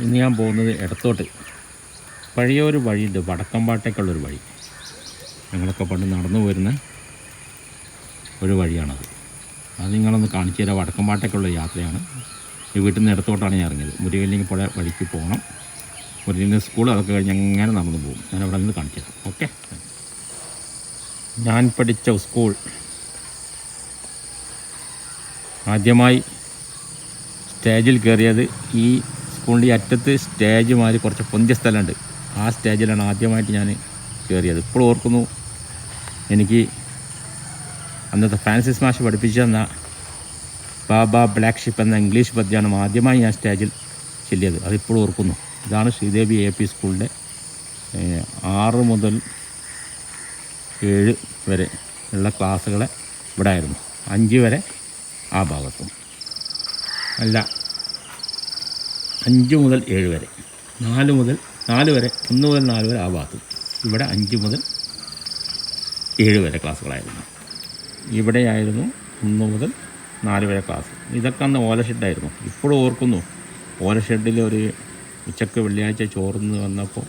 ഇന്ന് ഞാൻ പോകുന്നത് ഇടത്തോട്ട് പഴയ ഒരു വഴിയുണ്ട് വടക്കമ്പാട്ടേക്കുള്ളൊരു വഴി. ഞങ്ങളൊക്കെ പണ്ട് നടന്നു വരുന്ന ഒരു വഴിയാണത്. അത് നിങ്ങളൊന്ന് കാണിച്ചു തരാം. വടക്കമ്പാട്ടേക്കുള്ള യാത്രയാണ്. ഈ വീട്ടിൽ നിന്ന് ഇടത്തോട്ടാണ് ഞാൻ ഇറങ്ങിയത്. മുരുകല്ലിങ് പുഴ വഴിക്ക് പോകണം. മുരുകല്ലിന്റെ സ്കൂൾ അതൊക്കെ കഴിഞ്ഞ് അങ്ങനെ നടന്നു പോകും. ഞാൻ അവിടെ നിന്ന് കാണിച്ചു തരാം. ഓക്കെ? ഞാൻ പഠിച്ച സ്കൂൾ ആദ്യമായി സ്റ്റേജിൽ കയറിയത് ഈ സ്കൂളിന്റെ ഈ അറ്റത്ത് സ്റ്റേജ് മാതിരി കുറച്ച് പൊന്തിയ സ്ഥലമുണ്ട്. ആ സ്റ്റേജിലാണ് ആദ്യമായിട്ട് ഞാൻ കയറിയത് ഇപ്പോൾ ഓർക്കുന്നു. എനിക്ക് അന്നത്തെ ഫാൻസി സ്മാഷ് പഠിപ്പിച്ചു തന്ന ബാബ ബ്ലാക്ക് ഷിപ്പ് എന്ന ഇംഗ്ലീഷ് പദ്യമാണ് ആദ്യമായി ഞാൻ സ്റ്റേജിൽ ചെല്ലിയത്. അതിപ്പോൾ ഓർക്കുന്നു. ഇതാണ് ശ്രീദേവി എ പി സ്കൂളിന്റെ ആറ് മുതൽ ഏഴ് വരെ ഉള്ള ക്ലാസ്സുകളെ ഇവിടെ ആയിരുന്നു. അഞ്ച് വരെ ആ ഭാഗത്തും. അല്ല അഞ്ച് മുതൽ ഏഴ് വരെ. നാല് മുതൽ നാല് വരെ ഒന്ന് മുതൽ നാല് വരെ ആ ഭാഗത്ത്. ഇവിടെ അഞ്ച് മുതൽ ഏഴ് വരെ ക്ലാസ്സുകളായിരുന്നു. ഇവിടെയായിരുന്നു ഒന്ന് മുതൽ നാല് വരെ ക്ലാസ്. ഇതൊക്കെ അന്ന് ഓല ഷെഡായിരുന്നു ഇപ്പോഴും ഓർക്കുന്നു. ഓല ഷെഡിൽ ഒരു ഉച്ചയ്ക്ക് വെള്ളിയാഴ്ച ചോർന്ന് വന്നപ്പോൾ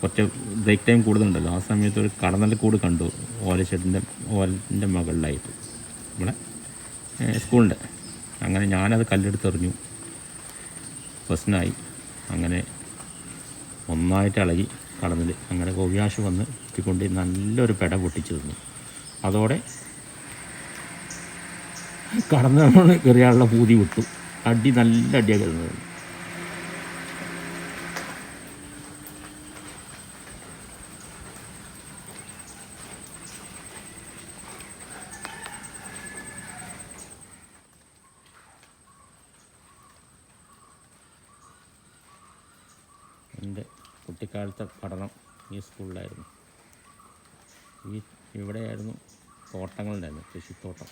കുറച്ച് ബ്രേക്ക് ടൈം കൂടുതലുണ്ടല്ലോ ആ സമയത്ത് ഒരു കടന്നൽ കൂട് കണ്ടു ഓല ഷെഡിന്റെ ഓലന്റെ മുകളിലായിട്ട്. ഇവിടെ സ്കൂളിന്റെ അങ്ങനെ ഞാനത് കല്ലെടുത്തെറിഞ്ഞു. പ്രശ്നമായി. അങ്ങനെ ഒന്നായിട്ട് ഇളകി കടന്നിൽ അങ്ങനെ കോവിയാഷ് വന്ന് കുത്തിക്കൊണ്ട് നല്ലൊരു പെട പൊട്ടിച്ചു തന്നു. അതോടെ കടന്നു കയറിയാളുടെ പൂതി വിട്ടു. അടി നല്ല അടിയാണ് കയറുന്നത് എന്റെ കുട്ടിക്കാലത്തെ പഠനം ഈ സ്കൂളിലായിരുന്നു. ഈ ഇവിടെയായിരുന്നു തോട്ടങ്ങളുണ്ടായിരുന്നു കൃഷിത്തോട്ടം.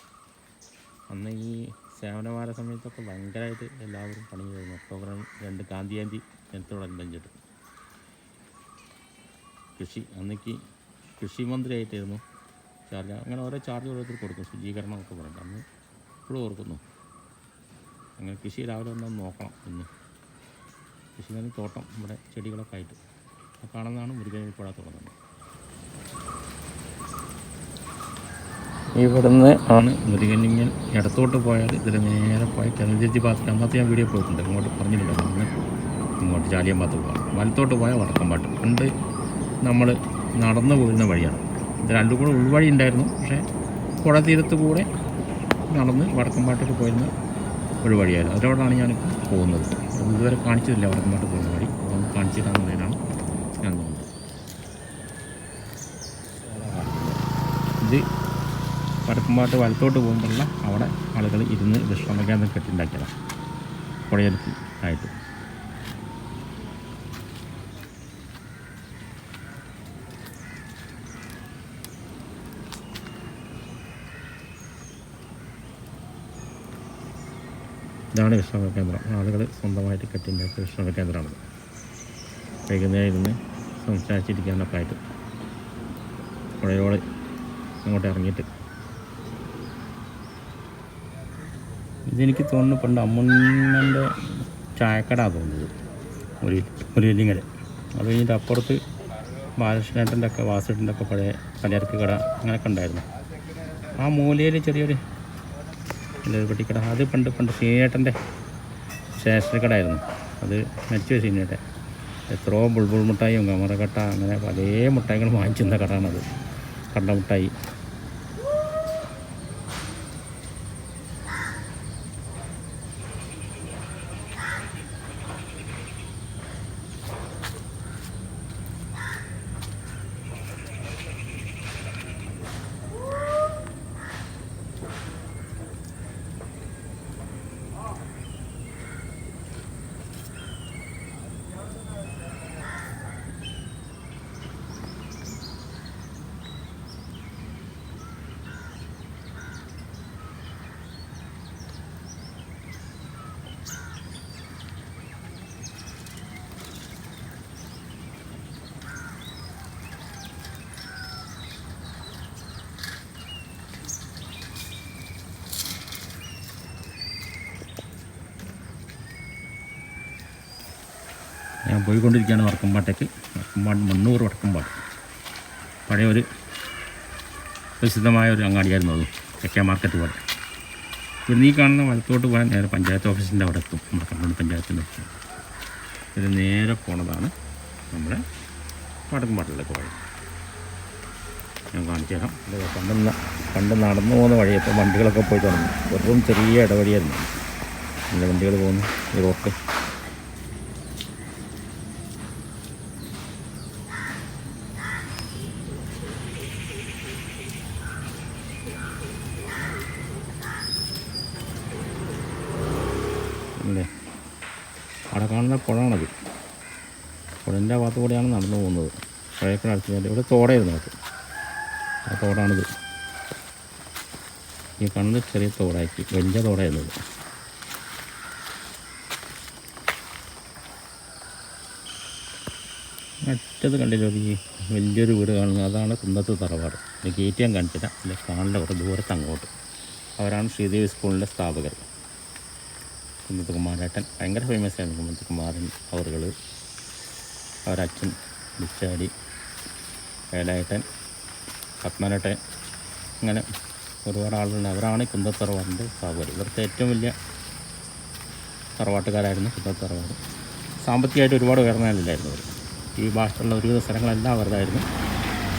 അന്ന് ഈ സേവനവാര സമയത്തൊക്കെ ഭയങ്കരമായിട്ട് എല്ലാവരും പണി ചെയ്തിരുന്നു ഒക്ടോബർ രണ്ട് ഗാന്ധി ജയന്തി ദിനത്തോടനുബന്ധിച്ചിട്ട് കൃഷി അന്നേക്ക് കൃഷി മന്ത്രിയായിട്ടായിരുന്നു ചാർജ്. അങ്ങനെ ഓരോ ചാർജ് ഓരോരുത്തർ കൊടുക്കും ശുചീകരണം ഒക്കെ പറഞ്ഞിട്ട്. അന്ന് ഇപ്പോഴും ഓർക്കുന്നു. അങ്ങനെ കൃഷി രാവിലെ ഒന്നും നോക്കണം ഇന്ന്. കൃഷി തന്നെ തോട്ടം ഇവിടെ ചെടികളൊക്കെ ആയിട്ട്. കാണുന്നതാണ് മുരുകൻ പുഴ തുടങ്ങുന്നത് ഇവിടുന്ന് ആണ് മുരുകനിങ്ങൻ ഇടത്തോട്ട് പോയാൽ ഇതിൽ നേരെ പോയി ചന്ദ്രചേച്ചി ഭാഗത്ത് അന്നത്തെ ഞാൻ വീഡിയോ പോയിട്ടുണ്ട്. ഇങ്ങോട്ട് പറഞ്ഞിട്ടുണ്ട് അന്ന് ഇങ്ങോട്ട് ചാലിയം ഭാഗത്ത് പോകാം വലത്തോട്ട് പോയാൽ വടക്കമ്പാട്ട് പണ്ട് നമ്മൾ നടന്നു പോകുന്ന വഴിയാണ്. ഇത് രണ്ടും കൂടെ ഉൾവഴി ഉണ്ടായിരുന്നു പക്ഷേ പുഴ തീരത്ത് കൂടെ നടന്ന് വടക്കമ്പാട്ടേക്ക് പോയിരുന്ന ഒരു വഴിയായിരുന്നു. അതിലൂടെയാണ് ഞാനിപ്പോൾ പോകുന്നത്. ഇതുവരെ കാണിച്ചിട്ടില്ല വടക്കമ്പാട്ട് പോകുന്ന വഴി. അതൊന്ന് പോകുന്നത് ഇത് വടക്കുമ്പാട്ട് വലത്തോട്ട് പോകുമ്പോഴുള്ള അവിടെ ആളുകൾ ഇരുന്ന് വിശ്രമിക്കാൻ കെട്ടിണ്ടാക്കിയതാണ്. പുഴയടുത്ത് ആയിട്ട്. ഇതാണ് വിശ്രമ കേന്ദ്രം ആളുകൾ സ്വന്തമായിട്ട് കെട്ടിണ്ടാക്കിയ വിശ്രമ കേന്ദ്രമാണിത് വൈകുന്നേരം ഇരുന്ന് സംസാരിച്ചിരിക്കാനൊക്കെ ആയിട്ട്. പുഴയോട് അങ്ങോട്ട് ഇറങ്ങിയിട്ട്. ഇതെനിക്ക് തോന്നുന്നു പണ്ട് അമ്മുണ്ണന്റെ ചായക്കട തോന്നുന്നത്. ഒരു ഇല്ലിങ്ങൽ അത് കഴിഞ്ഞിട്ട് അപ്പുറത്ത് ബാലകൃഷ്ണേട്ടന്റെ ഒക്കെ വാസുട്ടന്റെ ഒക്കെ പഴയ പലചരക്ക് കട അങ്ങനെയൊക്കെ ഉണ്ടായിരുന്നു. ആ മൂലയിൽ ചെറിയൊരു ഒരു പെട്ടിക്കട. അത് പണ്ട് പണ്ട് സീനേട്ടന്റെ സ്റ്റേഷനറി കട ആയിരുന്നു അത് മരിച്ചു സീനേട്ടൻ. എത്രയോ ബുൾബുൾ മുട്ടായും കമറക്കട്ട അങ്ങനെ പല മുട്ടായികളും വാങ്ങിച്ചിരുന്ന കടയാണത്. കണ്ട മുട്ടായി. പോയിക്കൊണ്ടിരിക്കുകയാണ് വടക്കമ്പാട്ടേക്ക് വടക്കമ്പാട് മണ്ണൂർ വടക്കമ്പാട് പഴയ ഒരു പ്രസിദ്ധമായ ഒരു അങ്ങാടിയായിരുന്നു അത്. തെക്കേ മാർക്കറ്റ് പോലെ. ഇവിടുന്ന് നീ കാണുന്ന വലത്തോട്ട് പോയാൽ നേരെ പഞ്ചായത്ത് ഓഫീസിന്റെ അവിടെ എത്തും. നമ്മുടെ കണ്ണൂർ പഞ്ചായത്തിന്റെ ഇത് നേരെ പോണതാണ് നമ്മുടെ വടക്കമ്പാട്ടിലേക്ക് വഴി ഞാൻ കാണിച്ചു തരാം. പണ്ട് പണ്ട് നടന്നു പോകുന്ന വഴി ഇപ്പോൾ വണ്ടികളൊക്കെ പോയി തുടങ്ങി. വെറും ചെറിയ ഇടവഴിയായിരുന്നു. നല്ല വണ്ടികൾ പോകുന്നു. ഈ റോട്ട് അല്ലേ അവിടെ കാണുന്ന പുഴയാണത് പുഴന്റെ ഭാഗത്ത് കൂടെയാണ് നടന്നു പോകുന്നത്. പുഴയൊക്കെ അടുത്ത് ഇവിടെ തോടായിരുന്നു അത്. ആ തോടാണിത്. ഈ കണ്ണ് ചെറിയ തോടാക്കി വലിയ തോടായിരുന്നു ഇത് മറ്റത് കണ്ടില്ലോ ഈ വലിയൊരു വീട് കാണുന്നത്? അതാണ് കുന്നത്ത് തറവാട്. ഇത് ഗേറ്റ് ഞാൻ കാണിച്ചില്ല അല്ലെ കാണില്ല കുറേ ദൂരത്ത് അങ്ങോട്ട്. അവരാണ് ശ്രീദേവി സ്കൂളിന്റെ സ്ഥാപകർ. കുന്നത്ത് കുമാരേട്ടൻ. ഭയങ്കര ഫേമസ് ആയിരുന്നു കുന്നത്ത് കുമാരൻ അവറുകൾ അവരച്ഛൻ ബിച്ചാടി വേലായട്ടൻ പത്മനട്ടൻ അങ്ങനെ ഒരുപാട് ആളുകളുണ്ട്. അവരാണ് കുന്തത്തറവാറിന്റെ സാവർ ഇവിടുത്തെ ഏറ്റവും വലിയ തറവാട്ടുകാരായിരുന്നു കുന്തത്തറവാട് സാമ്പത്തികമായിട്ട് ഒരുപാട് ഉയർന്നതല്ലായിരുന്നു അവർ. ഈ ഭാഷയുള്ള ഒരുവിധ സ്ഥലങ്ങളെല്ലാം അവരുതായിരുന്നു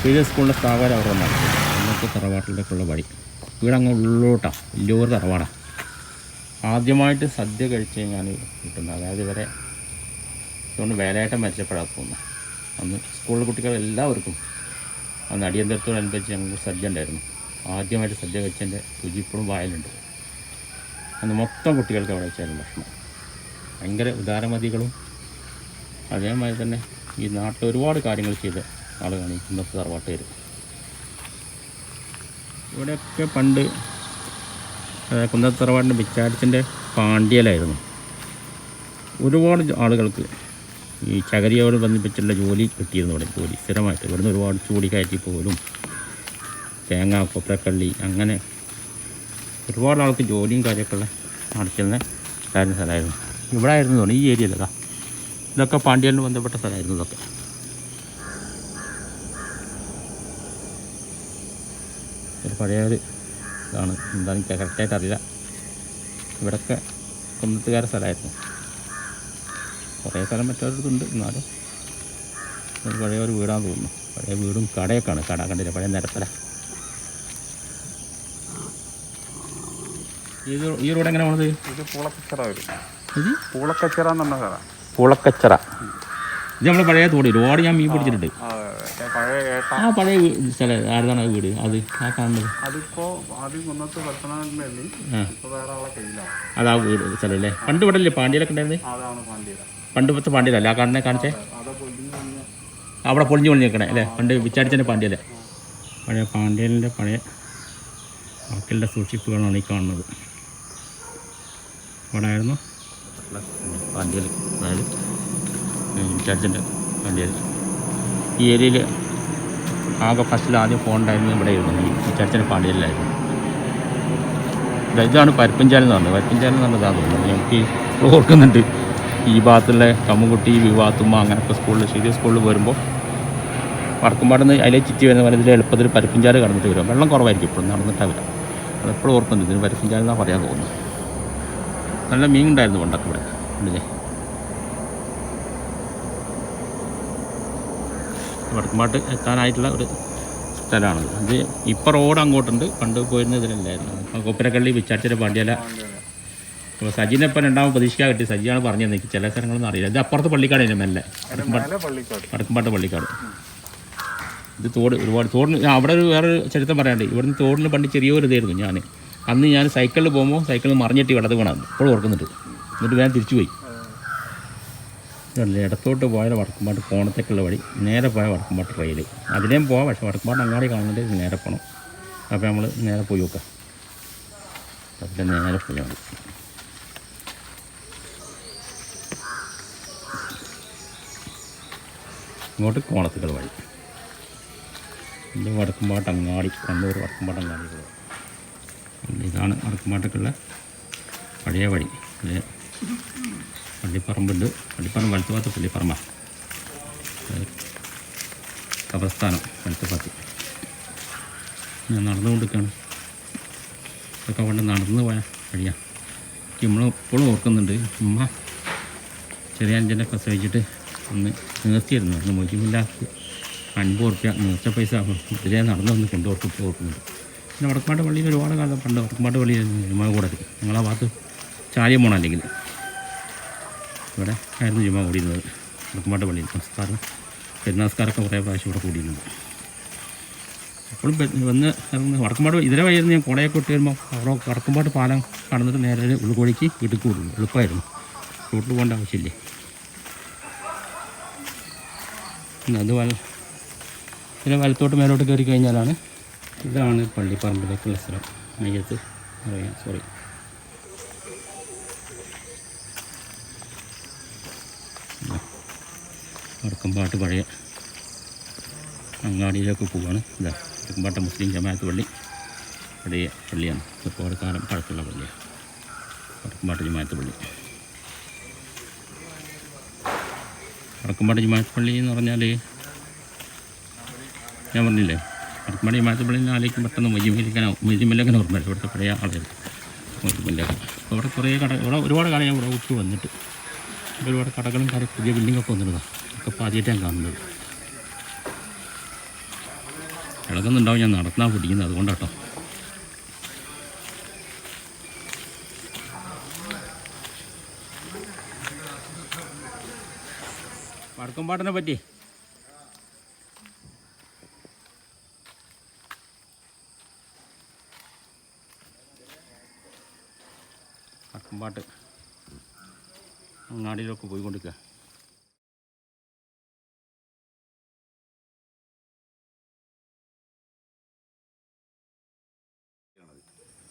സീരിയസ് സ്കൂളിന്റെ സ്ഥാപകർ അവർ വന്നാണ് നമുക്ക് തറവാട്ടിലേക്കുള്ള വഴി. വീടങ്ങ് ഉള്ളോട്ടാണ് വലിയൊരു തറവാടാണ് ആദ്യമായിട്ട് സദ്യ കഴിച്ച് ഞാൻ കിട്ടുന്നത്. അതായത് ഇവരെ അതുകൊണ്ട് വേലയായിട്ട് മെച്ചപ്പെടാൻ പോകുന്നു. അന്ന് സ്കൂളിലെ കുട്ടികൾ എല്ലാവർക്കും അന്ന് അടിയന്തരത്തോടനുബന്ധിച്ച് ഞങ്ങൾക്ക് സദ്യ ഉണ്ടായിരുന്നു. ആദ്യമായിട്ട് സദ്യ വെച്ചതിന്റെ രുചി ഇപ്പോഴും വായലുണ്ട്. അന്ന് മൊത്തം കുട്ടികൾക്ക് അവിടെ വെച്ചായിരുന്നു ഭക്ഷണം. ഭയങ്കര ഉദാരമതികളും അതേമാതിരി തന്നെ ഈ നാട്ടിൽ ഒരുപാട് കാര്യങ്ങൾ ചെയ്ത ആളുകളാണ് ഈ കുന്നത്ത് തറവാട്ടുകാർ ഇവിടെയൊക്കെ പണ്ട് കുന്നത്തറവാടിന്റെ കുന്നത്ത് തറവാടിന്റെ ബിച്ചാരത്തിന്റെ പാണ്ഡ്യലായിരുന്നു. ഒരുപാട് ആളുകൾക്ക് ഈ ചകരിയോട് ബന്ധിപ്പിച്ചുള്ള ജോലി കിട്ടിയിരുന്നു ഇവിടെ ജോലി സ്ഥിരമായിട്ട് ഇവിടുന്ന് ഒരുപാട് ചൂടി കയറ്റി പോലും തേങ്ങ കൊപ്രക്കള്ളി അങ്ങനെ ഒരുപാട് ആൾക്ക് ജോലിയും കാര്യമൊക്കെ നടക്കുന്ന കാര്യം സ്ഥലമായിരുന്നു. ഇവിടെ ആയിരുന്നു തോന്നുന്നു ഈ ഏരിയയിലൊക്കെ ഇതൊക്കെ പാണ്ഡ്യനു ബന്ധപ്പെട്ട സ്ഥലമായിരുന്നു ഇതൊക്കെ. ഒരു പഴയൊരു ഇതാണ്. എന്താണെന്ന് കറക്റ്റായിട്ട് അറിയില്ല. ഇവിടെയൊക്കെ കുന്നത്തുകാര സ്ഥലമായിരുന്നു. കുറേ സ്ഥലം മറ്റൊരിടത്തുണ്ട്. എന്നാലും ഒരു പഴയ ഒരു വീടാന്ന് തോന്നുന്നു. പഴയ വീടും കടയൊക്കെയാണ്. കട കണ്ടില്ല? പഴയ നിരത്തല ഇത് ഈ റോഡ് എങ്ങനെ പോണത്? ഇത് പൂളക്കച്ചറ വരും. ഇത്? പൂളക്കച്ചറ എന്ന് പറഞ്ഞ സ്ഥലം പുളക്കച്ചറ. ഇത് നമ്മൾ പഴയ തോടി. ഒരുപാട് ഞാൻ മീൻ പിടിച്ചിട്ടുണ്ട്. ആ പഴയ സ്ഥലം ആരുതാണ് വീട്? അത് ആ കാണുന്നത്. അതാ വീട് സ്ഥലം അല്ലേ? പണ്ട് ഇവിടെ അല്ലേ? പാണ്ഡ്യയിലൊക്കെ ഉണ്ടായിരുന്നത് അതാണ് പാണ്ഡ്യത പണ്ട് ഇപ്പത്തെ പാണ്ഡ്യയിലല്ല ആ കാണുന്ന കാണിച്ചേ? അവിടെ പൊളിഞ്ഞു പൊളിഞ്ഞു നിൽക്കണേ അല്ലേ? പണ്ട് വിചാരിച്ചതിന്റെ പാണ്ടിയല്ലേ? പഴയ പാണ്ഡ്യലിന്റെ പഴയ വാക്കിലുള്ള സൂക്ഷിപ്പുകളാണ് ഈ കാണുന്നത്. അവിടെ ആയിരുന്നു? പാണ്ഡ്യൽ അതായത് വിചാരിച്ചതിന്റെ പാണ്ഡ്യൽ ഈ ഏരിയയിൽ ആകെ ഫസ്റ്റിൽ ആദ്യം ഫോൺ ഉണ്ടായിരുന്നത് ഇവിടെ ആയിരുന്നു. ഈ വിചാരിച്ചതിന്റെ പാണ്ഡ്യലിലായിരുന്നു ദാ ഇതാണ് പരപ്പഞ്ചാലെന്ന് പറഞ്ഞത്. പരപ്പഞ്ചാലെന്ന് പറഞ്ഞതാണ് തോന്നുന്നത് എനിക്ക് ഓർക്കുന്നുണ്ട്. ഈ ഭാഗത്തുള്ള കമ്മുകുട്ടി വിവാത്തുമ്മ അങ്ങനത്തെ സ്കൂളിൽ ശരിയ സ്കൂളിൽ വരുമ്പോൾ വടക്കുംപാടുന്ന് അതിലെ ചിറ്റി വരുന്ന പോലെ ഇതിൽ എളുപ്പത്തിൽ പരപ്പിഞ്ചാൽ കടന്നിട്ട് വരും. വെള്ളം കുറവായിരിക്കും ഇപ്പോഴും നടന്നിട്ടാവില്ല അതെപ്പോഴും ഓർക്കുന്നുണ്ട്. ഇതിന് പരപ്പിഞ്ചാൽ എന്നാണ് പറയാൻ തോന്നുന്നു നല്ല മീൻ ഉണ്ടായിരുന്നു പണ്ടൊക്കെ ഇവിടെ. ഉണ്ടല്ലേ? വടക്കുംപാട്ട് എത്താനായിട്ടുള്ള ഒരു സ്ഥലമാണത്. അത് ഇപ്പോൾ റോഡ് അങ്ങോട്ടുണ്ട്. പണ്ട് പോയിരുന്ന ഇതിലല്ലായിരുന്നു. കൊപ്പരക്കള്ളി വിച്ചാച്ചിര പാണ്ഡ്യാല അപ്പോൾ സജിനെ ഇപ്പം രണ്ടാമത് പ്രതീക്ഷിക്കാൻ കിട്ടി. സജിയാണ് പറഞ്ഞത് എനിക്ക് ചില സ്ഥലങ്ങളൊന്നും അറിയില്ല. ഇത് അപ്പുറത്ത് പള്ളിക്കാട് തന്നെ മെല്ലെ. വടക്കുംപാട്ട് പള്ളിക്കാട്. ഇത് തോട് ഒരുപാട് തോടിന് അവിടെ ഒരു വേറൊരു ചരിത്രം പറയാണ്ട് ഇവിടുന്ന് തോടിന് പണ്ട് ചെറിയൊരു ഇതായിരുന്നു ഞാൻ അന്ന് ഞാൻ സൈക്കിളിൽ പോകുമ്പോൾ സൈക്കിളിൽ മറിഞ്ഞിട്ട് ഇവിടെ വീണാന്ന് ഇപ്പോഴും ഓർക്കുന്നുണ്ട്. എന്നിട്ട് വേഗം തിരിച്ചു പോയി. ഇടത്തോട്ട് പോയാൽ വടക്കുംപാട്ട് കോണത്തേക്കുള്ള വഴി. നേരെ പോയാൽ വടക്കുംപാട്ട് റെയിൽ അതിലേയും പോവാം. പക്ഷേ വടക്കുംപാട്ട് അങ്ങാടി കാണുന്നുണ്ട് നേരെ പോകണം അപ്പോൾ നമ്മൾ നേരെ പോയി നോക്കാം. അതിന്റെ നേരെ പോയാൽ ഇങ്ങോട്ട് കോണത്തുകൾ വഴി. വടക്കുംപാട്ട് അങ്ങാടി കണ്ണൂർ വടക്കുംപാട്ട് അങ്ങാടി ഇതാണ് വടക്കുംപാട്ടൊക്കെയുള്ള പഴയ വഴി. ഇത് പള്ളിപ്പറമ്പുണ്ട്. പള്ളിപ്പറമ്പ് വലത്ത് ഭാഗത്ത് പള്ളിപ്പറമ്പ. കബർസ്ഥാനം വലത്ത് ഭാഗത്ത്. ഞാൻ നടന്നുകൊണ്ടിരിക്കുകയാണ്. ഇതൊക്കെ പണ്ട് നടന്നു പോയ വഴിയാണ് നമ്മൾ ഇപ്പോഴും ഓർക്കുന്നുണ്ട്. ഉമ്മ ചെറിയ അഞ്ചനെ പ്രസവിച്ചിട്ട് ഒന്ന് നിർത്തിയിരുന്നു. അന്ന് മൊയ്യുമില്ലാത്ത അൻപത് ഉറുപ്പ്യ പൈസ ഇതിലേ നടന്നു വന്ന് കൊണ്ടുപോയിട്ട് ഓർക്കുന്നുണ്ട് പിന്നെ വടക്കുമാട്ട് പള്ളിയിൽ ഒരുപാട് കാലം പണ്ട് വടക്കുമാട്ട് പള്ളിയിൽ ജുമാ കൂടത് ഞങ്ങളാ ഭാഗത്ത് ചാലിയം പോകണം അല്ലെങ്കിൽ. ഇവിടെ ആയിരുന്നു ജുമാ കൂടിയിരുന്നത്. വടക്കുമാട്ട് പള്ളിയിൽ നമസ്കാരം പെരുന്നാസ്കാരമൊക്കെ കുറേ പ്രാവശ്യം ഇവിടെ കൂടിയിരുന്നത് അപ്പോഴും വന്ന് വടക്കുംപാട് ഇതര വഴിയായിരുന്നു ഞാൻ കുടയൊക്കെ ഇട്ട് വരുമ്പോൾ അവിടെ വടക്കുംപാട് പാലം കടന്നിട്ട് നേരെ ഉൾക്കോടിക്ക് ഇടുക്കൂടുന്നു കൂടുന്നു എളുപ്പമായിരുന്നു. റൂട്ടിൽ പോകേണ്ട ആവശ്യമില്ലേ? അത് വല പിന്നെ വലത്തോട്ട് മേലോട്ട് കയറി കഴിഞ്ഞാലാണ് ഇതാണ് പള്ളിപ്പറമ്പിലേക്കുള്ള സ്ഥലം. മയ്യത്ത് അറിയാം സോറി വടക്കമ്പാട്ട് പഴയ അങ്ങാടിയിലേക്ക് പോവാണ്. ഇതാ വടക്കമ്പാട്ട മുസ്ലിം ജമാഅത്ത് പള്ളി. പഴയ പള്ളിയാണ്. ഒരുപാട് കാലം പഴക്കമുള്ള പള്ളിയാണ്. വടക്കമ്പാട്ട് ജമാഅത്ത് പള്ളി. വടക്കമ്പാട്ട് ജമാഅത്ത് എന്ന് പറഞ്ഞാൽ ഞാൻ പറഞ്ഞില്ലേ? വടക്കമ്പാട്ട് ജമാഅത്ത് പള്ളി ആലോചിക്കും പെട്ടെന്ന് മൊയ്യമില്ലിക്കാനോ മൊയ്യമില്ലങ്ങനെ ഓർമ്മയില്ല ഇവിടുത്തെ പഴയ ആളുകൾ മൊയ്യമില്ലൊക്കെ അപ്പോൾ കുറേ കട ഇവിടെ ഒരുപാട് ഞാൻ ഇവിടെ വിട്ടു വന്നിട്ട് ഒരുപാട് കടകളും കാര്യം പുതിയ ബിൽഡിങ്ങൊക്കെ വന്നിരുന്നതാണ് ഒക്കെ ഇപ്പോൾ ആദ്യമായിട്ടാണ് കാണുന്നത്. ഇളകുന്നുണ്ടാവും ഞാൻ നടന്നാ പിടിക്കുന്നത് അതുകൊണ്ടാട്ടോ. വടക്കമ്പാട്ടിനെ പറ്റി? വടക്കമ്പാട്ട് അങ്ങാടിയിലൊക്കെ പോയിക്കൊണ്ടിരിക്കുക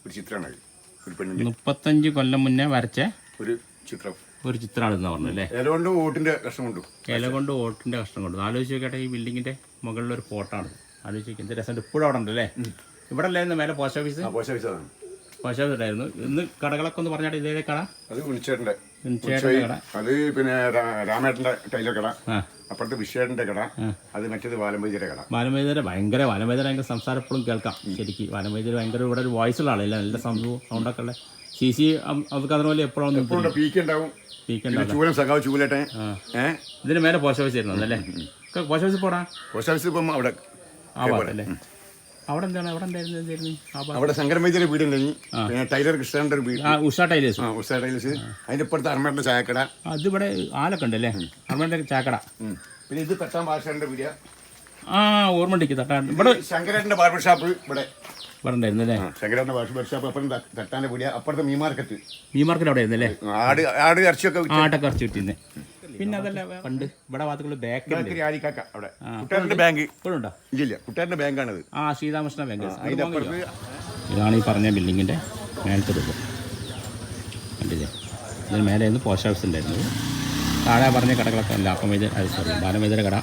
ഒരു ചിത്രമാണ്. മുപ്പത്തഞ്ച് കൊല്ലം മുന്നേ വരച്ച. ഒരു ചിത്രം. ഒരു ചിത്രമാണെന്ന് പറഞ്ഞു അല്ലേ? ഇല കൊണ്ട് ഓട്ടിന്റെ കഷ്ണം കൊണ്ടു. ഇല കൊണ്ട് വോട്ടിന്റെ കഷ്ണം കൊണ്ടു. ആലോചിച്ച് നോക്കട്ടെ ഈ മുകളിൽ മുകളിലൊരു ഫോട്ടാണ് ആലോചിച്ച് എന്ത് രസം ഇപ്പോഴും അവിടെ ഉണ്ട് അല്ലേ ഇവിടെ അല്ലായിരുന്നു മേലെ പോസ്റ്റ് ഓഫീസ്? പോസ്റ്റ് ഓഫീസ് ആണ് പോസ്റ്റ് ഓഫീസ് ഉണ്ടായിരുന്നു. ഇന്ന് കടകളൊക്കെ ഒന്ന് പറഞ്ഞാൽ ഇതേ കട? അത് ഉണിച്ചേട്ടന്റെ ചേട്ടന്റെ അത് പിന്നെ രാമേട്ടന്റെ ടൈലർ കട. അപ്പുറത്ത് വിശ്വേട്ടന്റെ കട. അത് മറ്റേത് വാലമ്പതിയുടെ കട. വാലമേതര ഭയങ്കര വാലമേതര ഭയങ്കര സംസാരം എപ്പോഴും കേൾക്കാം. ശരിക്കും വാലമേതര ഭയങ്കര ഇവിടെ ഒരു വോയിസ് ഉള്ള ആളല്ല? നല്ല സംഭവം സൗണ്ടൊക്കെ ഉള്ള. സി സി അത് കഥ എപ്പോഴാണ് പീക്ക് ഉണ്ടാവും. ചൂലൻ സഖാവ് ചൂലട്ടെ ഏഹ് ഇതിന് മേലെ പോസ്റ്റ് ഓഫീസ് ആയിരുന്നു അല്ലേ? പോസ്റ്റ് ഓഫീസ് പോടാ? പോസ്റ്റ് ഓഫീസ് ഇപ്പം അവിടെ ആ അവിടെ എന്താണ്? അവിടെ വീട് എന്തായിരുന്നു അവിടെ ശങ്കരമൈദ്യയുടെ വീടുണ്ടെങ്കിൽ പിന്നെ ടൈലർ കൃഷ്ണന്റെ ഒരു വീട്. ഉഷ ടൈലേഴ്സ്. ആ ഉഷ ടൈലേഴ്സ്. അതിന്റെ ഇപ്പുറത്ത് അർമ്മേട്ടന്റെ ചായക്കട. അതിവിടെ ആലൊക്കെ ഉണ്ടല്ലേ? അല്ലേ ചായക്കട. പിന്നെ ഇത് പെട്ടാൻ ഭാഷന്റെ വീട്. ആ ഓർമ്മ ഉണ്ടിക്ക് തട്ടാൻ. ഇവിടെ ശങ്കരേട്ടന്റെ ബാർബർ ഷാപ്പ് ഇവിടെ. ഇവിടെ ഉണ്ടായിരുന്നു അല്ലേ? ആ, ശങ്കരേട്ടന്റെ ബാർബർ ഷാപ്പ് അപ്പുറം ത- തട്ടാന്റെ അപ്പുറത്തെ മീൻ മാർക്കറ്റ്. മീൻ മാർക്കറ്റ് അവിടെ ആയിരുന്നു അല്ലേ ആട് ആട് ഇറച്ചിയൊക്കെ ആട്ടൊക്കെ കിട്ടിയിരുന്നേ പിന്നെ അതല്ല പണ്ട് ഇവിടെ ഭാഗത്തുള്ള ബേക്കറി ബാങ്ക് ആലിക്കാക്ക അവിടെ. ബാങ്ക്. ഇല്ല ബാങ്കാണത്. ആ ശ്രീരാമകൃഷ്ണ ബാങ്ക് ഇതാണ് ഈ പറഞ്ഞ ബിൽഡിങ്ങിന്റെ മേലത്തെ രൂപം കണ്ടില്ലേ? ഇതിന് മേലെ പോസ്റ്റ് ഓഫീസ് ഉണ്ടായിരുന്നു. താഴെ പറഞ്ഞ കടകളൊക്കെ അല്ല അപ്പം ഇത് സോറി കട.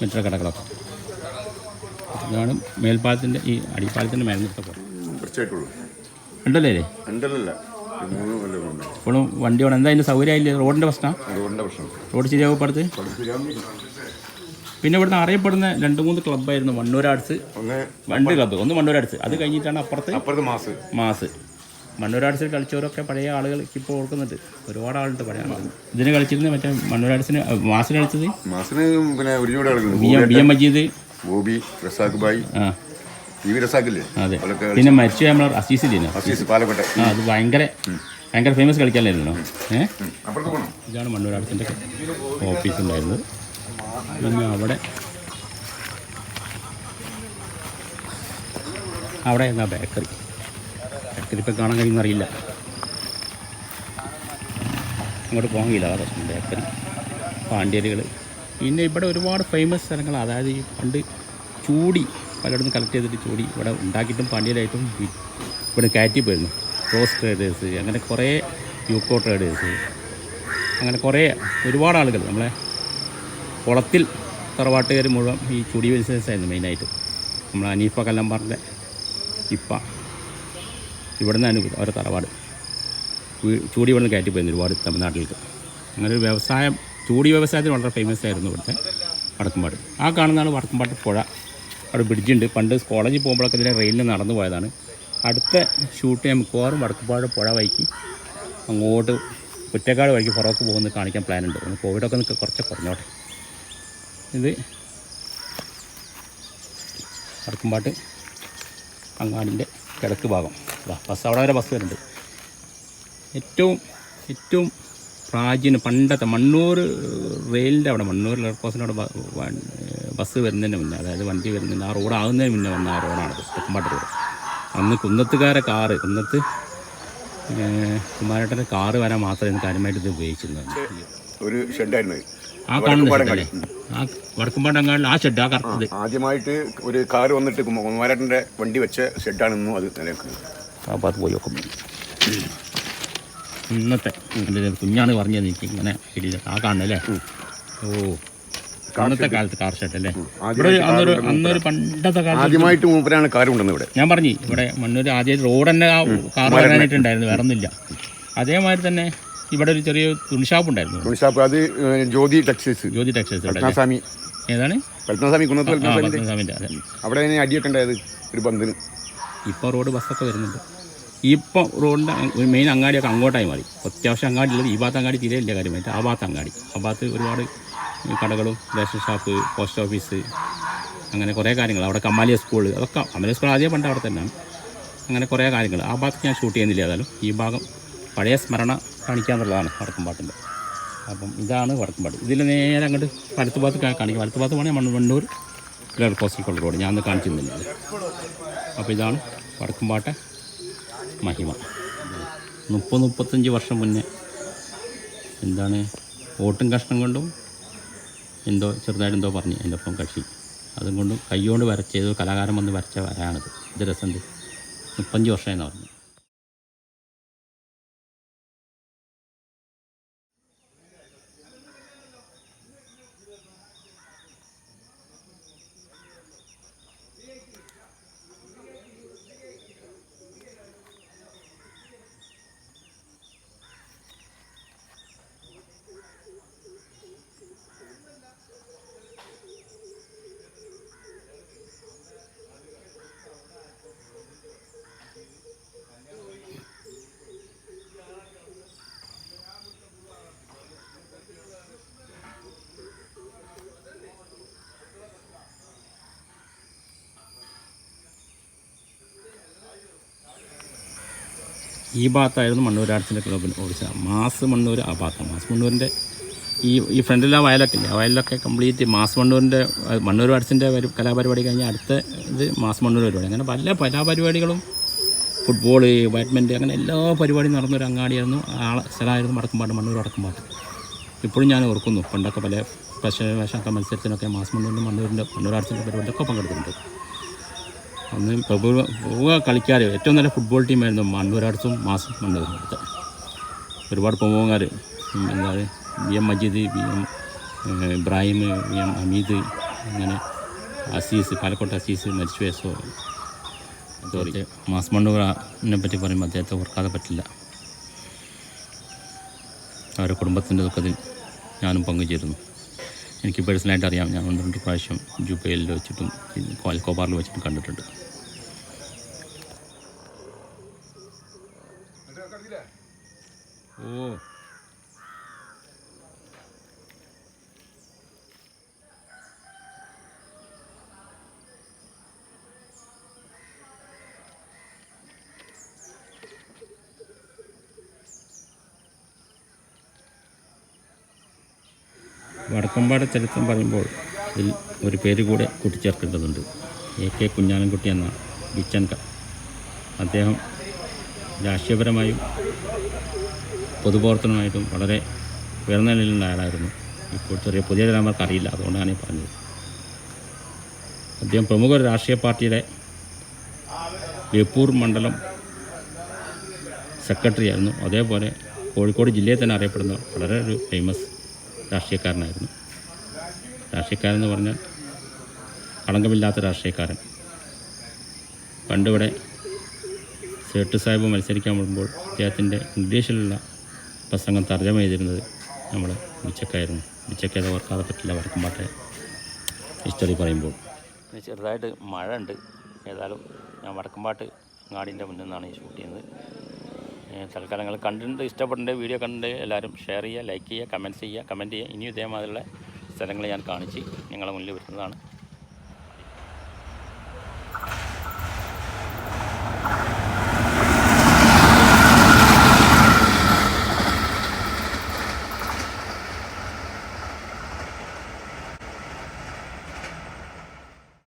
മറ്റൊരു കടകളൊക്കെ ഇതാണ് മേൽപ്പാലത്തിന്റെ ഈ അടിപ്പാലത്തിന്റെ കുറച്ചായിട്ടുള്ളൂ ഉണ്ടല്ലേ ഇപ്പോഴും വണ്ടി വേണം എന്താ അതിന്റെ സൗകര്യമായില്ലേ? റോഡിന്റെ പ്രശ്നം? റോഡ് ശരിയാവും അടുത്ത് പിന്നെ ഇവിടുന്ന് അറിയപ്പെടുന്ന രണ്ട് മൂന്ന് ക്ലബ്ബായിരുന്നു ആർട്സ് ഒന്ന് രണ്ട് ക്ലബ്ബ് ഒന്ന് ആർട്സ് അത് കഴിഞ്ഞിട്ടാണ് അപ്പുറത്ത് അപ്പുറത്ത് മാസ്. മാസ്. മണ്ണൂരാർട്സിൽ കളിച്ചവരൊക്കെ പഴയ ആളുകൾ ഇപ്പോൾ ഓർക്കുന്നുണ്ട്. ഒരുപാട് ആളുണ്ട് പഴയ ആളുകൾ. ഇതിന് കളിച്ചിരുന്ന മറ്റേ മണ്ണൂരാട്സിന് മാസിന് കളിച്ചത്? മാസിന് പിന്നെ ഒരുപാട് B M B M Majeed. Bobby Razak ബായി ആ. ടി വി റസാഖില്ലേ? അതെ. പിന്നെ മരിച്ചു നമ്മൾ അസീസിലിന് അസീസ് പാലക്കോട്ടെ. ആ അത് ഭയങ്കര ഭയങ്കര ഫേമസ് കളിക്കാനായിരുന്നു ഏഹ് അപ്പുറത്ത് പോകണം ഇതാണ് മണ്ണൂരാടത്തിന്റെ ഓഫീസ് ഉണ്ടായിരുന്നത്. പിന്നെ അവിടെ അവിടെ എന്നാ ബേക്കറി ഇപ്പം കാണാൻ കഴിയുന്ന അറിയില്ല അങ്ങോട്ട് പോകാൻ കഴിയില്ല അതാ പ്രശ്നം ബേക്കൽ പാണ്ഡ്യരുകൾ പിന്നെ ഇവിടെ ഒരുപാട് ഫേമസ് സ്ഥലങ്ങൾ അതായത് ഈ പണ്ട് ചൂടി പലയിടത്തും കളക്ട് ചെയ്തിട്ട് ചൂടി ഇവിടെ ഉണ്ടാക്കിയിട്ടും പാണ്ഡ്യരായിട്ടും ഇവിടെ കയറ്റി പോയിരുന്നു. റോസ് ട്രേഡേഴ്സ് അങ്ങനെ കുറേ യൂക്കോ ട്രേഡേഴ്സ് അങ്ങനെ കുറേ ഒരുപാട് ആളുകൾ. നമ്മളെ കുളത്തിൽ തറവാട്ടുകാർ മുഴുവൻ ഈ ചുടി ബിസിനസ് ആയിരുന്നു മെയിനായിട്ട് നമ്മൾ അനീഫ കല്ലമ്പാറിന്റെ ഇപ്പ. ഇവിടുന്ന് നിന്നാണ് അവരുടെ തറവാട്. ചൂടി ഇവിടെ കയറ്റി പോയിരുന്നു ഒരുപാട് തമിഴ്നാട്ടിലേക്ക്. അങ്ങനെ ഒരു വ്യവസായം ചൂടി വ്യവസായത്തിന് വളരെ ഫേമസ് ആയിരുന്നു ഇവിടുത്തെ വടക്കുംപാട്. ആ കാണുന്നതാണ് വടക്കുംപാട്ട് പുഴ. അവിടെ ബ്രിഡ്ജ് ഉണ്ട്. പണ്ട് കോളേജിൽ പോകുമ്പോഴൊക്കെ ഇതിലെ റെയിലിൽ നടന്നു പോയതാണ്. അടുത്ത ഷൂട്ട് ഞാൻ മിക്കവാറും വടക്കുംപാട് പുഴ വഴിക്ക് അങ്ങോട്ട് കുറ്റക്കാട് വഴിക്ക് പുറത്ത് പോകുന്നത് കാണിക്കാൻ പ്ലാനുണ്ട് ഒന്ന് കോവിഡൊക്കെ നിൽക്കുക കുറച്ച് കുറഞ്ഞോട്ടെ. ഇത് വടക്കുംപാട്ട് അങ്ങാടിന്റെ കിഴക്ക് ഭാഗം. ബസ് അവിടെ വരെ ബസ് വരുന്നുണ്ട്. ഏറ്റവും ഏറ്റവും പ്രാചീന പണ്ടത്തെ മണ്ണൂർ റെയിലിന്റെ അവിടെ മണ്ണൂർ എയർപോർട്ടിന്റെ അവിടെ ബസ് വരുന്നതിന് മുന്നേ അതായത് വണ്ടി വരുന്നതിന് ആ റോഡാകുന്നതിന് മുന്നേ വന്ന ആ റോഡാണ് തെക്കുംപാട്ട് റോഡ്. അന്ന് കുന്നത്തുകാരെ കാറ് കുന്നത്ത് കുമാരേട്ടന്റെ കാറ് വരാൻ മാത്രമേ ഇന്ന് കാര്യമായിട്ട് ഇത് ഉപയോഗിച്ചിരുന്നത്. ഒരു ഷെഡായിരുന്നു ആ കാണുന്ന ആ വടക്കുംപാട്ട് അങ്ങാടിൽ ആ ഷെഡ് ആ കറക്റ്റ് ആദ്യമായിട്ട് ഒരു കാർ വന്നിട്ട് കുമാരേട്ടന്റെ വണ്ടി വെച്ച ഷെഡാണെന്നും അത് നിലനിൽക്കുന്നത്. ആ അത് പോയി നോക്കും. ഇന്നത്തെ എന്റെ കുഞ്ഞാണ് പറഞ്ഞത് എനിക്ക് ഇങ്ങനെ ആ കാണണല്ലേ ഓ. അന്നത്തെ കാലത്ത് കാർ ഷെഡ് അല്ലേ? ഇവിടെ അന്നൊരു അന്നൊരു പണ്ടത്തെ കാലത്ത് ആദ്യമായിട്ട് മൂപ്പരാണ് കാർ ഉണ്ടെന്ന് ഇവിടെ. ഞാൻ പറഞ്ഞു ഇവിടെ മണ്ണൂർ ആദ്യം റോഡ് തന്നെ ആ കാർ വരാനായിട്ടുണ്ടായിരുന്നു വേറെ ഒന്നുമില്ല അതേമാതിരി തന്നെ ഇവിടെ ഒരു ചെറിയ തുണിഷാപ്പ് ഉണ്ടായിരുന്നു. തുണിഷാപ്പ് അത് ജ്യോതി ടെക്സ്റ്റൈൽസ്. ജ്യോതി ടെക്സ്റ്റൈൽസ്? പത്മനാസ്വാമി ഏതാണ്? പത്മസ്വാമി കുന്നത്ത് അതെ. അവിടെ അടിയൊക്കെ ഉണ്ടായത് ഒരു പന്തിന്. ഇപ്പോൾ റോഡ് ബസ്സൊക്കെ വരുന്നുണ്ട്. ഇപ്പോൾ റോഡിന്റെ മെയിൻ അങ്ങാടിയൊക്കെ അങ്ങോട്ടായി മാറി. അത്യാവശ്യം അങ്ങാടി ഉള്ളത് ഈ ഭാഗത്ത് അങ്ങാടി തീരെ ഇല്ല കാര്യമായിട്ട് ആ ഭാഗത്ത് അങ്ങാടി. ആ ഭാഗത്ത് ഒരുപാട് കടകളും റേഷൻ ഷോപ്പ് പോസ്റ്റ് ഓഫീസ് അങ്ങനെ കുറേ കാര്യങ്ങൾ. അവിടെ കമാലിയ സ്കൂൾ അതൊക്കെ കമാലിയ സ്കൂൾ ആദ്യം പണ്ട് അവിടെ തന്നെയാണ്. അങ്ങനെ കുറേ കാര്യങ്ങൾ. ആ ഭാഗത്ത് ഞാൻ ഷൂട്ട് ചെയ്യുന്നില്ല ഏതായാലും. ഈ ഭാഗം പഴയ സ്മരണ കാണിക്കാന്നുള്ളതാണ് വടക്കുംപാട്ടിന്റെ അപ്പം ഇതാണ് വടക്കുംപാട്ട് ഇതിൽ നേരെ അങ്ങോട്ട് വലത്ത് ഭാഗത്ത് കാണിക്കും. വലത്ത് ഭാഗത്ത് വേണമെങ്കിൽ മണ്ണ് മണ്ണൂർ കോസ്റ്റിക്കുള്ള റോഡ് ഞാൻ ഒന്ന് കാണിച്ചിരുന്നില്ല. അപ്പോൾ ഇതാണ് വടക്കുംപാട്ടെ മഹിമ. മുപ്പത് മുപ്പത്തഞ്ച് വർഷം മുന്നേ എന്താണ് ഓട്ടും കഷ്ണം കൊണ്ടും എന്തോ ചെറുതായിട്ട് എന്തോ പറഞ്ഞു എന്റെ ഒപ്പം കക്ഷി. അതും കൊണ്ടും കൈകൊണ്ട് വരച്ച ഏതോ കലാകാരൻ വന്ന് വരച്ച വരാണത്. ഇത് രസമുണ്ട്. വർഷമായി എന്ന് പറഞ്ഞു. ഈ ഭാഗത്തായിരുന്നു മണ്ണൂരാടത്തിന്റെ ക്ലബിന് ഓടിച്ചത് മാസ് മണ്ണൂർ ആ ഭാഗത്ത്. മാസ് മണ്ണൂരിന്റെ ഈ ഈ ഫ്രണ്ടിൽ ആ വയലൊക്കെ കംപ്ലീറ്റ് മാസ് മണ്ണൂരിന്റെ മണ്ണൂർ ആർട്സിന്റെ പരി കലാപരിപാടി കഴിഞ്ഞാൽ അടുത്ത ഇത് മാസ് മണ്ണൂർ പരിപാടി. അങ്ങനെ പല കലാപരിപാടികളും ഫുട്ബോൾ ബാഡ്മിന്റൺ അങ്ങനെ എല്ലാ പരിപാടിയും നടന്നൊരു അങ്ങാടിയായിരുന്നു. ആ സ്ഥലമായിരുന്നു വടക്കുംപാട്ട് മണ്ണൂർ അടക്കുംപാട്ട് ഇപ്പോഴും ഞാൻ ഓർക്കുന്നു പണ്ടൊക്കെ പല പശ്ചിമ വേഷമൊക്കെ മത്സരത്തിനൊക്കെ മാസ് മണ്ണൂരിന്റെ മണ്ണൂരിന്റെ മണ്ണൂർ ആർട്സിന്റെ പരിപാടിയൊക്കെ പങ്കെടുത്തിട്ടുണ്ട്. അന്ന് പ്രഭു പ്രഭുവ കളിക്കാർ ഏറ്റവും നല്ല ഫുട്ബോൾ ടീമായിരുന്നു മണ്ണൂർ മാസം അടുത്ത ഒരുപാട് പ്രമുഖന്മാർ എന്താ V M Majeed V M Ibrahim V M Ameed അങ്ങനെ അസീസ് പാലക്കോട്ട് അസീസ് മരിച്ചു വേസോ സോറി മാസ് മണ്ണൂറിനെ പറ്റി പറയുമ്പോൾ അദ്ദേഹത്തെ ഓർക്കാതെ പറ്റില്ല. അവരുടെ കുടുംബത്തിന്റെ ദുഃഖത്തിൽ ഞാനും പങ്കുചേരുന്നു. എനിക്ക് പേഴ്സണലായിട്ട് അറിയാം. ഞാൻ ഒന്ന് രണ്ട് പ്രാവശ്യം ജുബേലിൽ വെച്ചിട്ടും കോൽക്കോബാറിൽ വെച്ചിട്ടും കണ്ടിട്ടുണ്ട്. ഓ. വടക്കമ്പാട് ചരിത്രം പറയുമ്പോൾ ഇതിൽ ഒരു പേര് കൂടെ കൂട്ടിച്ചേർക്കേണ്ടതുണ്ട്. എ കെ കുഞ്ഞാലൻകുട്ടി എന്ന ബിച്ചൻക അദ്ദേഹം രാഷ്ട്രീയപരമായും പൊതുപ്രവർത്തനമായിട്ടും വളരെ ഉയർന്ന നിലയിലുള്ള ആളായിരുന്നു. ഇപ്പോൾ ചെറിയ പുതിയ തലമുറയ്ക്ക് അറിയില്ല അതുകൊണ്ടാണ് ഈ പറഞ്ഞത്. അദ്ദേഹം പ്രമുഖ രാഷ്ട്രീയ പാർട്ടിയുടെ ബേപ്പൂർ മണ്ഡലം സെക്രട്ടറി ആയിരുന്നു. അതേപോലെ കോഴിക്കോട് ജില്ലയിൽ തന്നെ അറിയപ്പെടുന്ന വളരെ ഒരു ഫേമസ് രാഷ്ട്രീയക്കാരനായിരുന്നു. രാഷ്ട്രീയക്കാരൻ എന്ന് പറഞ്ഞാൽ കളങ്കമില്ലാത്ത രാഷ്ട്രീയക്കാരൻ. പണ്ടിവിടെ സേട്ട് സാഹിബ് മത്സരിക്കാൻ വരുമ്പോൾ അദ്ദേഹത്തിന്റെ ഇംഗ്ലീഷിലുള്ള പ്രസംഗം തർജമ ചെയ്തിരുന്നത് നമ്മൾ ഉച്ചക്കായിരുന്നു. ഉച്ചക്കത് ഓർക്കാതെ പറ്റില്ല വടക്കമ്പാട്ടെ ഹിസ്റ്ററി പറയുമ്പോൾ. ചെറുതായിട്ട് മഴ ഉണ്ട് ഏതായാലും ഞാൻ വടക്കമ്പാട്ട് അങ്ങാടിന്റെ മുന്നിൽ നിന്നാണ് ഈ ഷൂട്ട് ചെയ്യുന്നത്. തൽക്കാലങ്ങൾ തൽക്കാലം നിങ്ങൾ കണ്ടിട്ട് ഇഷ്ടപ്പെടേണ്ട വീഡിയോ കണ്ടിട്ട് എല്ലാവരും ഷെയർ ചെയ്യുക ലൈക്ക് ചെയ്യുക കമന്റ്സ് ചെയ്യുക കമന്റ് ചെയ്യുക. ഇനിയും ഇതേമാതിരിയുള്ള സ്ഥലങ്ങൾ ഞാൻ കാണിച്ച് നിങ്ങളെ മുന്നിൽ വരുന്നതാണ്.